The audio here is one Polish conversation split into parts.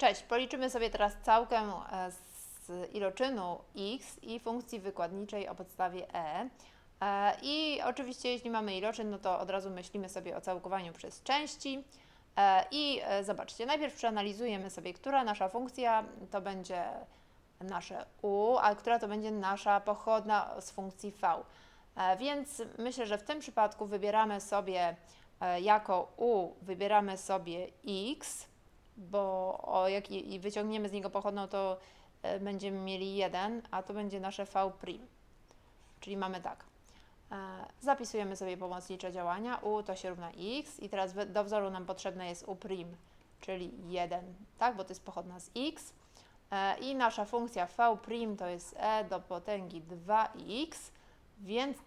Cześć, policzymy sobie teraz całkę e, z iloczynu x i funkcji wykładniczej o podstawie e. E, I oczywiście jeśli mamy iloczyn, no to od razu myślimy sobie o całkowaniu przez części. E, I zobaczcie, najpierw przeanalizujemy sobie, która nasza funkcja to będzie nasze u, a która to będzie nasza pochodna z funkcji v. Więc myślę, że w tym przypadku wybieramy sobie jako u, wybieramy sobie x, bo o, jak i i wyciągniemy z niego pochodną, to e, będziemy mieli 1, a to będzie nasze v'. Czyli mamy tak. E, Zapisujemy sobie pomocnicze działania. u to się równa x i teraz do wzoru nam potrzebne jest u', czyli 1, tak, bo to jest pochodna z x. E, I nasza funkcja v' to jest e do potęgi 2x, więc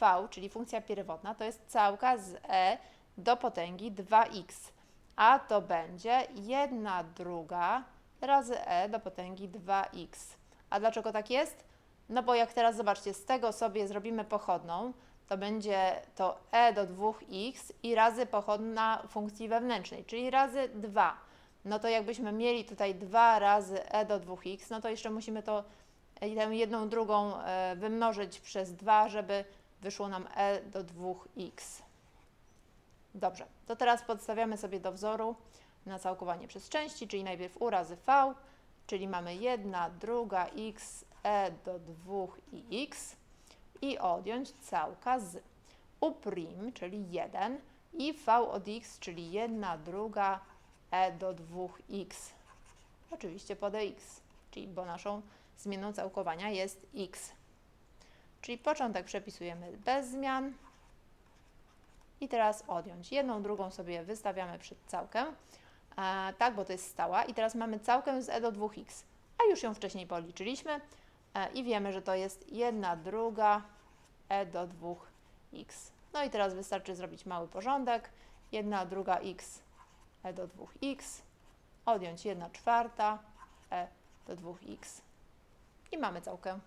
v, czyli funkcja pierwotna, to jest całka z e do potęgi 2x a to będzie 1 druga razy e do potęgi 2x. A dlaczego tak jest? No bo jak teraz zobaczcie, z tego sobie zrobimy pochodną, to będzie to e do 2x i razy pochodna funkcji wewnętrznej, czyli razy 2. No to jakbyśmy mieli tutaj 2 razy e do 2x, no to jeszcze musimy to tę jedną drugą e, wymnożyć przez 2, żeby wyszło nam e do 2x. Dobrze, to teraz podstawiamy sobie do wzoru na całkowanie przez części, czyli najpierw u razy v, czyli mamy 1 druga x e do 2 i x i odjąć całka z u', czyli 1 i v od x, czyli 1 druga e do 2x. Oczywiście pod x, czyli bo naszą zmienną całkowania jest x. Czyli początek przepisujemy bez zmian. I teraz odjąć. Jedną, drugą sobie wystawiamy przed całkę, tak, bo to jest stała. I teraz mamy całkę z e do 2x, a już ją wcześniej policzyliśmy e, i wiemy, że to jest 1 druga e do 2x. No i teraz wystarczy zrobić mały porządek. 1 druga x e do 2x, odjąć 1 czwarta e do 2x i mamy całkę.